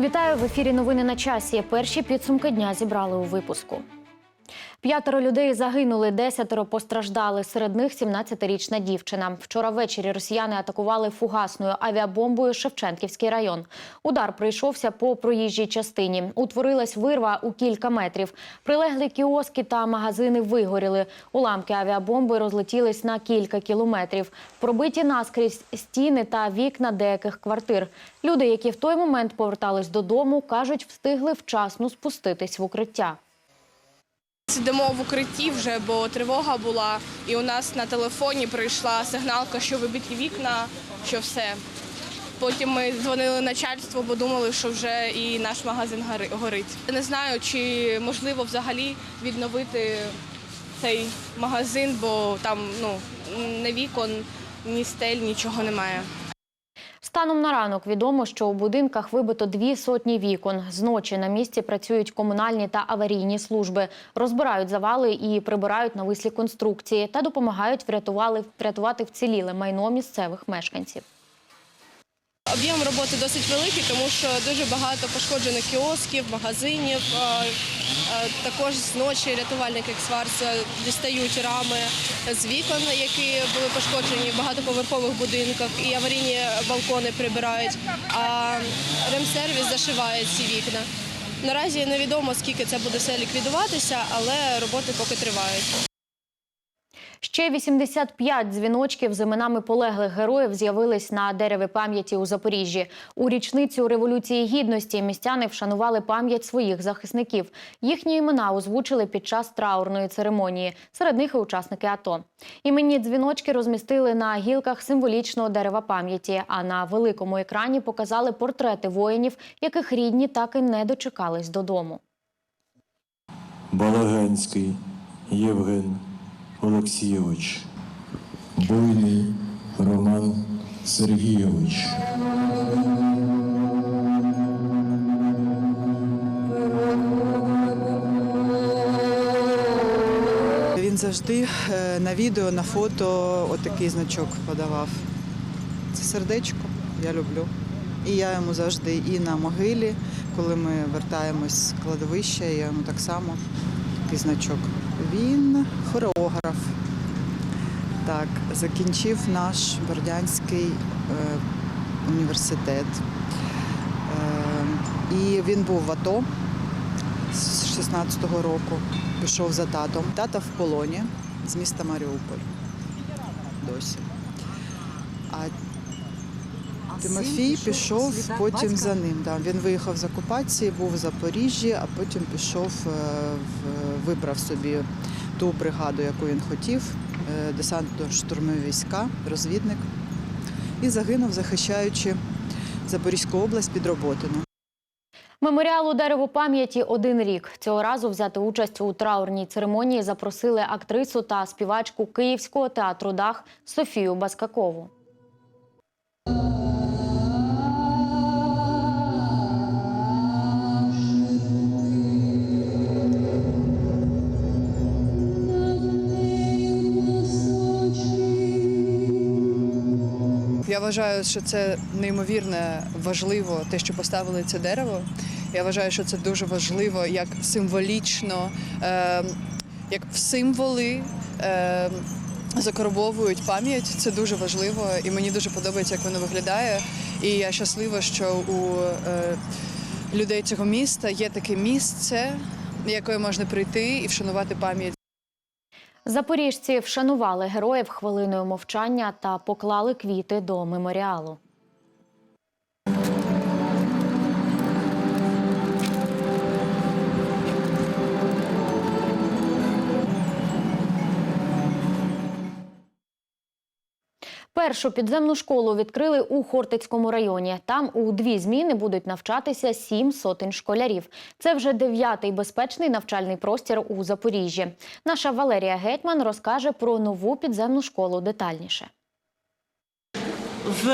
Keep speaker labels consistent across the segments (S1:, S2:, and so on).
S1: Вітаю в ефірі. Новини на часі. Перші підсумки дня зібрали у випуску. П'ятеро людей загинули, десятеро постраждали. Серед них 17-річна дівчина. Вчора ввечері росіяни атакували фугасною авіабомбою Шевченківський район. Удар прийшовся по проїжджій частині. Утворилась вирва у кілька метрів. Прилеглі кіоски та магазини вигоріли. Уламки авіабомби розлетілись на кілька кілометрів. Пробиті наскрізь стіни та вікна деяких квартир. Люди, які в той момент повертались додому, кажуть, встигли вчасно спуститись в укриття.
S2: Сидимо в укритті вже, бо тривога була, і у нас на телефоні прийшла сигналка, що вибиті вікна, що все. Потім ми дзвонили начальству, бо думали, що вже і наш магазин горить. Не знаю, чи можливо взагалі відновити цей магазин, бо там ну ні вікон, ні стель, нічого немає.
S1: Станом на ранок відомо, що у будинках вибито дві сотні вікон. Зночі на місці працюють комунальні та аварійні служби, розбирають завали і прибирають навислі конструкції та допомагають врятувати вціліле майно місцевих мешканців.
S2: Об'єм роботи досить великий, тому що дуже багато пошкоджених кіосків, магазинів. Е, Також зночі рятувальники Ексварс е, дістають рами з вікон, які були пошкоджені в багатоповерхових будинках, і аварійні балкони прибирають. А ремсервіс зашиває ці вікна. Наразі невідомо, скільки це буде все ліквідуватися, але роботи поки тривають.
S1: Ще 85 дзвіночків з іменами полеглих героїв з'явились на дереві пам'яті у Запоріжжі. У річницю Революції Гідності містяни вшанували пам'ять своїх захисників. Їхні імена озвучили під час траурної церемонії. Серед них і учасники АТО. Іменні дзвіночки розмістили на гілках символічного дерева пам'яті. А на великому екрані показали портрети воїнів, яких рідні так і не дочекались додому.
S3: Балаганський Євген Олексійович, Буйний Роман Сергійович,
S4: Він завжди е, на відео, на фото отакий значок подавав. Це сердечко, я люблю. І я йому завжди і на могилі, коли ми вертаємось з кладовища, я йому так само такий значок. Він хореограф. Так, закінчив наш Бердянський е, університет. Е, і він був в АТО з 16-го року. Пішов за татом. Тата в полоні з міста Маріуполь. Досі. А Тимофій пішов потім за ним. Да. Він виїхав з окупації, був в Запоріжжі, а потім пішов, е, вибрав собі ту бригаду, яку він хотів, е, десантно-штурмові війська, розвідник. І загинув, захищаючи Запорізьку область під Роботино.
S1: Меморіалу дереву пам'яті один рік. Цього разу взяти участь у траурній церемонії запросили актрису та співачку Київського театру Дах Софію Баскакову.
S5: Вважаю, що це неймовірно важливо, те, що поставили це дерево. Я вважаю, що це дуже важливо, як символічно, е, як в символи. Е, Закарбовують пам'ять, це дуже важливо, і мені дуже подобається, як воно виглядає. І я щаслива, що у е, людей цього міста є таке місце, яке можна прийти і вшанувати пам'ять
S1: Запоріжці вшанували героїв хвилиною мовчання та поклали квіти до меморіалу. Першу підземну школу відкрили у Хортицькому районі. Там у дві зміни будуть навчатися сім сотень школярів. Це вже дев'ятий безпечний навчальний простір у Запоріжжі. Наша Валерія Гетьман розкаже про нову підземну школу детальніше.
S6: В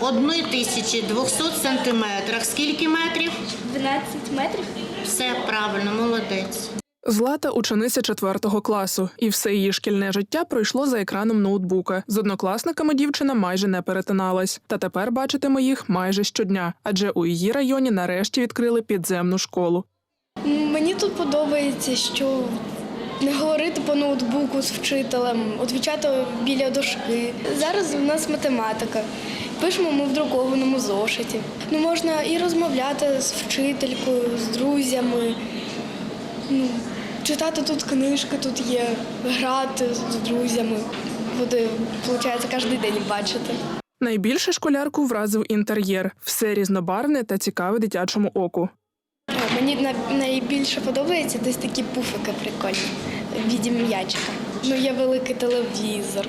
S6: 1200 сантиметрах. Скільки метрів?
S7: 12 метрів.
S6: Все правильно, молодець.
S7: Злата учениця четвертого класу, і все її шкільне життя пройшло за екраном ноутбука. З однокласниками дівчина майже не перетиналась. Та тепер бачитиме їх майже щодня, адже у її районі нарешті відкрили підземну школу.
S8: Мені тут подобається, що не говорити по ноутбуку з вчителем, відвічати біля дошки. Зараз у нас математика. Пишемо ми в друкованому зошиті. Ну, можна і розмовляти з вчителькою, з друзями. Ну, читати тут книжки, тут є, грати з друзями. Буде, виходить, кожен день бачити.
S7: Найбільше школярку вразив інтер'єр, все різнобарвне та цікаве дитячому оку.
S8: Мені на- найбільше подобається десь такі пуфики прикольні в віді м'ячика. Ну, є великий телевізор.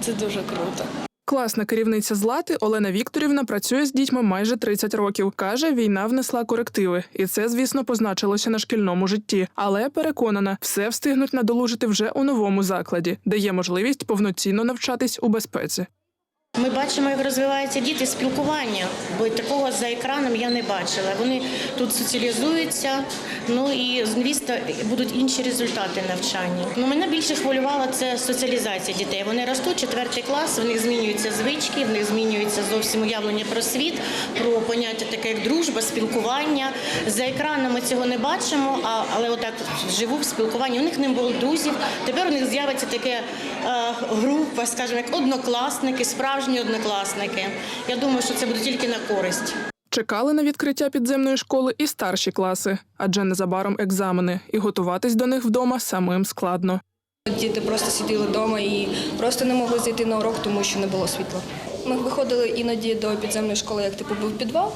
S8: Це дуже круто.
S7: Класна керівниця Злати Олена Вікторівна працює з дітьми майже 30 років. Каже, війна внесла корективи, і це, звісно, позначилося на шкільному житті. Але переконана, все встигнуть надолужити вже у новому закладі, де є можливість повноцінно навчатись у безпеці.
S6: Ми бачимо, як розвиваються діти спілкування, бо такого за екраном я не бачила. Вони тут соціалізуються, ну і звісно, будуть інші результати навчання. Ну мене більше хвилювала це соціалізація дітей. Вони ростуть четвертий клас, в них змінюються звички, в них змінюється зовсім уявлення про світ, про поняття таке як дружба, спілкування. За екраном ми цього не бачимо, але отак живу в спілкуванні. У них не було друзів. Тепер у них з'явиться таке е, група, скажімо, як однокласники, справжні однокласники. Я думаю, що це буде тільки на користь.
S7: Чекали на відкриття підземної школи і старші класи, адже незабаром екзамени, і готуватись до них вдома самим складно.
S9: Діти просто сиділи вдома і просто не могли зайти на урок, тому що не було світла. Ми виходили іноді до підземної школи, як типу був підвал,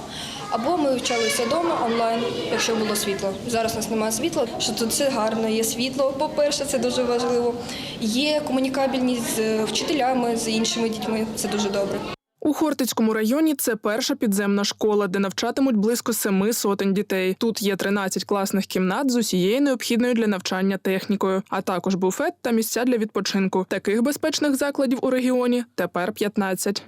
S9: або ми вчалися вдома онлайн, якщо було світло. Зараз у нас немає світла, що тут все гарно, є світло. По-перше, це дуже важливо. Є комунікабельність з вчителями, з іншими дітьми. Це дуже добре.
S7: У Хортицькому районі це перша підземна школа, де навчатимуть близько семи сотень дітей. Тут є 13 класних кімнат з усією необхідною для навчання технікою, а також буфет та місця для відпочинку. Таких безпечних закладів у регіоні тепер 15.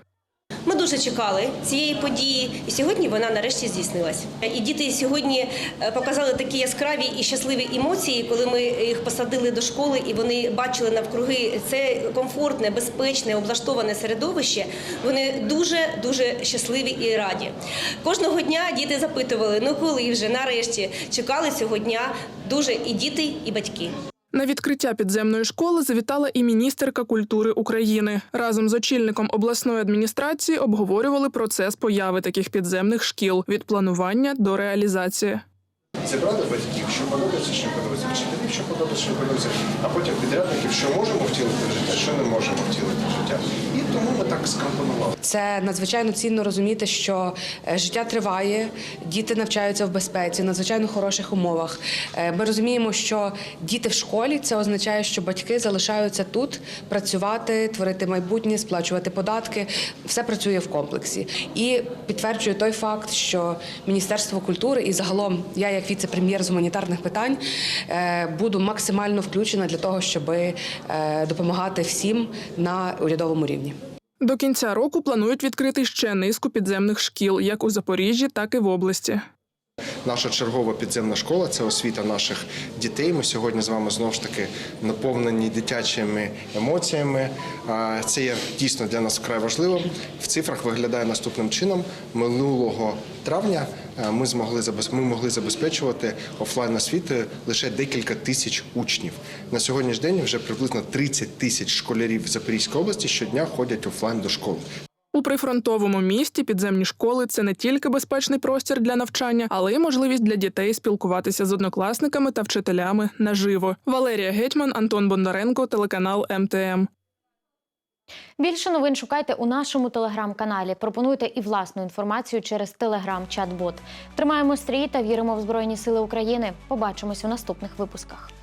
S10: Ми дуже чекали цієї події, і сьогодні вона нарешті здійснилась. І діти сьогодні е, показали такі яскраві і щасливі емоції, коли ми їх посадили до школи, і вони бачили навкруги це комфортне, безпечне, облаштоване середовище. Вони дуже дуже щасливі і раді. Кожного дня діти запитували: ну коли вже нарешті чекали цього дня дуже і діти, і батьки.
S7: На відкриття підземної школи завітала і міністерка культури України. Разом з очільником обласної адміністрації обговорювали процес появи таких підземних шкіл від планування до реалізації.
S11: Це правда батьків, що подобається, що вчителів, що подобається, що а потім підрядників, що можемо втілити в життя, що не можемо втілити в життя. І тому ми так скомпонували.
S12: Це надзвичайно цінно розуміти, що е, життя триває, діти навчаються в безпеці, надзвичайно хороших умовах. Е, Ми розуміємо, що діти в школі це означає, що батьки залишаються тут працювати, творити майбутнє, сплачувати податки. Все працює в комплексі. І підтверджує той факт, що Міністерство культури і загалом я, як віце-прем'єр з гуманітарних питань, е, буду максимально включена для того, щоб допомагати всім на урядовому рівні.
S7: До кінця року планують відкрити ще низку підземних шкіл, як у Запоріжжі, так і в області.
S11: Наша чергова підземна школа це освіта наших дітей. Ми сьогодні з вами знову ж таки наповнені дитячими емоціями. Це є дійсно для нас вкрай важливим. В цифрах виглядає наступним чином. Минулого травня ми змогли ми могли забезпечувати офлайн освітою лише декілька тисяч учнів. На сьогоднішній день вже приблизно 30 тисяч школярів Запорізької області щодня ходять офлайн до школи.
S7: У прифронтовому місті підземні школи це не тільки безпечний простір для навчання, але й можливість для дітей спілкуватися з однокласниками та вчителями наживо. Валерія Гетьман, Антон Бондаренко, телеканал МТМ.
S1: Більше новин шукайте у нашому телеграм-каналі. Пропонуйте і власну інформацію через телеграм-чат-бот. Тримаємо стрій та віримо в Збройні Сили України. Побачимось у наступних випусках.